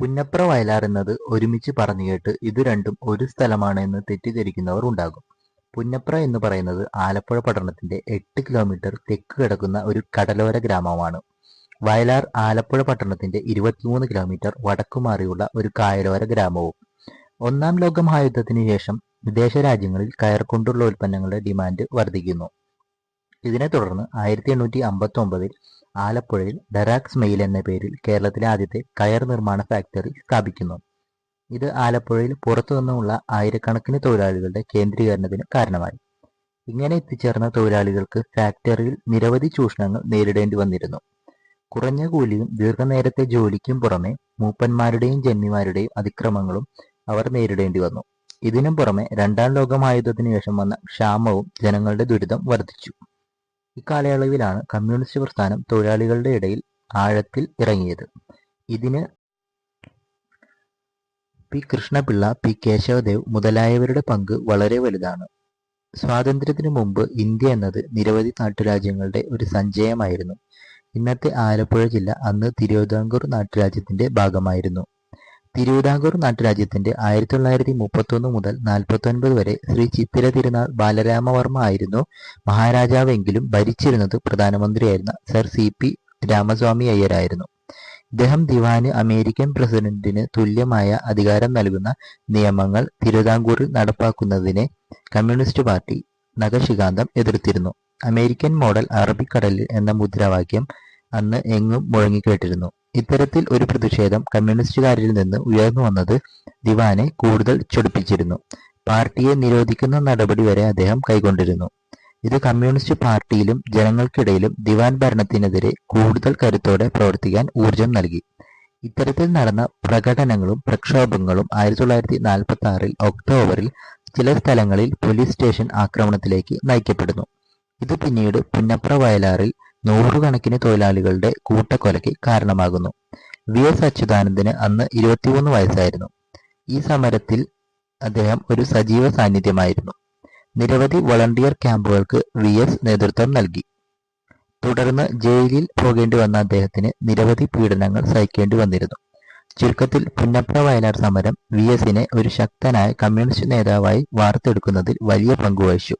പുന്നപ്ര വയലാർ എന്നത് ഒരുമിച്ച് പറഞ്ഞു കേട്ട് ഇത് രണ്ടും ഒരു സ്ഥലമാണ് എന്ന് തെറ്റിദ്ധരിക്കുന്നവർ ഉണ്ടാകും. പുന്നപ്ര എന്ന് പറയുന്നത് ആലപ്പുഴ പട്ടണത്തിന്റെ എട്ട് കിലോമീറ്റർ തെക്ക് കിടക്കുന്ന ഒരു കടലോര ഗ്രാമമാണ്. വയലാർ ആലപ്പുഴ പട്ടണത്തിന്റെ ഇരുപത്തിമൂന്ന് കിലോമീറ്റർ വടക്കുമാറിയുള്ള ഒരു കായലോര ഗ്രാമവും. ഒന്നാം ലോക മഹായുദ്ധത്തിന് ശേഷം വിദേശ രാജ്യങ്ങളിൽ കയർ കൊണ്ടുള്ള ഉൽപ്പന്നങ്ങളുടെ ഡിമാൻഡ് വർദ്ധിക്കുന്നു. ഇതിനെ തുടർന്ന് ആയിരത്തി എണ്ണൂറ്റി അമ്പത്തി ഒമ്പതിൽ ആലപ്പുഴയിൽ ഡെറാക്സ് മെയിൽ എന്ന പേരിൽ കേരളത്തിലെ ആദ്യത്തെ കയർ നിർമ്മാണ ഫാക്ടറി സ്ഥാപിക്കുന്നു. ഇത് ആലപ്പുഴയിൽ പുറത്തു നിന്നുമുള്ള ആയിരക്കണക്കിന് തൊഴിലാളികളുടെ കേന്ദ്രീകരണത്തിന് കാരണമായി. ഇങ്ങനെ എത്തിച്ചേർന്ന തൊഴിലാളികൾക്ക് ഫാക്ടറിയിൽ നിരവധി ചൂഷണങ്ങൾ നേരിടേണ്ടി വന്നിരുന്നു. കുറഞ്ഞ കൂലിയും ദീർഘനേരത്തെ ജോലിക്കും പുറമെ മൂപ്പന്മാരുടെയും ജന്മിമാരുടെയും അതിക്രമങ്ങളും അവർ നേരിടേണ്ടി വന്നു. ഇതിനും പുറമെ രണ്ടാം ലോകമായുധത്തിനു ശേഷം വന്ന ക്ഷാമവും ജനങ്ങളുടെ ദുരിതം വർദ്ധിച്ചു. ഇക്കാലയളവിലാണ് കമ്മ്യൂണിസ്റ്റ് പ്രസ്ഥാനം തൊഴിലാളികളുടെ ഇടയിൽ ആഴത്തിൽ ഇറങ്ങിയത്. ഇതിന് പി. കൃഷ്ണപിള്ള പി. കേശവദേവ് മുതലായവരുടെ പങ്ക് വളരെ വലുതാണ്. സ്വാതന്ത്ര്യത്തിനു മുമ്പ് ഇന്ത്യ എന്നത് നിരവധി നാട്ടുരാജ്യങ്ങളുടെ ഒരു സഞ്ചയമായിരുന്നു. ഇന്നത്തെ ആലപ്പുഴ ജില്ല അന്ന് തിരുവിതാംകൂർ നാട്ടുരാജ്യത്തിന്റെ ഭാഗമായിരുന്നു. തിരുവിതാംകൂർ നാട്ടുരാജ്യത്തിന്റെ ആയിരത്തി തൊള്ളായിരത്തി മുപ്പത്തൊന്ന് മുതൽ നാൽപ്പത്തൊൻപത് വരെ ശ്രീ ചിത്തിര തിരുനാൾ ബാലരാമവർമ്മ ആയിരുന്നു മഹാരാജാവെങ്കിലും ഭരിച്ചിരുന്നത് പ്രധാനമന്ത്രിയായിരുന്ന സർ സി പി രാമസ്വാമി അയ്യരായിരുന്നു. ഇദ്ദേഹം ദിവാന് അമേരിക്കൻ പ്രസിഡന്റിന് തുല്യമായ അധികാരം നൽകുന്ന നിയമങ്ങൾ തിരുവിതാംകൂറിൽ നടപ്പാക്കുന്നതിനെ കമ്മ്യൂണിസ്റ്റ് പാർട്ടി നഖശികാന്തം എതിർത്തിരുന്നു. അമേരിക്കൻ മോഡൽ അറബിക്കടലിൽ എന്ന മുദ്രാവാക്യം അന്ന് എങ്ങും മുഴങ്ങിക്കേട്ടിരുന്നു. ഇത്തരത്തിൽ ഒരു പ്രതിഷേധം കമ്മ്യൂണിസ്റ്റുകാരിൽ നിന്ന് ഉയർന്നു വന്നത് ദിവാനെ കൂടുതൽ ചൊടിപ്പിച്ചിരുന്നു. പാർട്ടിയെ നിരോധിക്കുന്ന നടപടി വരെ അദ്ദേഹം കൈക്കൊണ്ടിരുന്നു. ഇത് കമ്മ്യൂണിസ്റ്റ് പാർട്ടിയിലും ജനങ്ങൾക്കിടയിലും ദിവാൻ ഭരണത്തിനെതിരെ കൂടുതൽ കരുത്തോടെ പ്രവർത്തിക്കാൻ ഊർജം നൽകി. ഇത്തരത്തിൽ നടന്ന പ്രകടനങ്ങളും പ്രക്ഷോഭങ്ങളും ആയിരത്തി ഒക്ടോബറിൽ ചില സ്ഥലങ്ങളിൽ പോലീസ് സ്റ്റേഷൻ ആക്രമണത്തിലേക്ക് നയിക്കപ്പെടുന്നു. ഇത് പിന്നീട് പുന്നപ്ര വയലാറിൽ നൂറുകണക്കിന് തൊഴിലാളികളുടെ കൂട്ടക്കൊലയ്ക്ക് കാരണമാകുന്നു. വി. എസ്. അച്യുതാനന്ദന് അന്ന് ഇരുപത്തിമൂന്ന് വയസ്സായിരുന്നു. ഈ സമരത്തിൽ അദ്ദേഹം ഒരു സജീവ സാന്നിധ്യമായിരുന്നു. നിരവധി വളണ്ടിയർ ക്യാമ്പുകൾക്ക് വി. എസ്. നേതൃത്വം നൽകി. തുടർന്ന് ജയിലിൽ പോകേണ്ടി വന്ന അദ്ദേഹത്തിന് നിരവധി പീഡനങ്ങൾ സഹിക്കേണ്ടി വന്നിരുന്നു. ചുരുക്കത്തിൽ പുന്നപ്ര വയലാർ സമരം വി. എസിനെ ഒരു ശക്തനായ കമ്മ്യൂണിസ്റ്റ് നേതാവായി വാർത്തെടുക്കുന്നതിൽ വലിയ പങ്കുവഹിച്ചു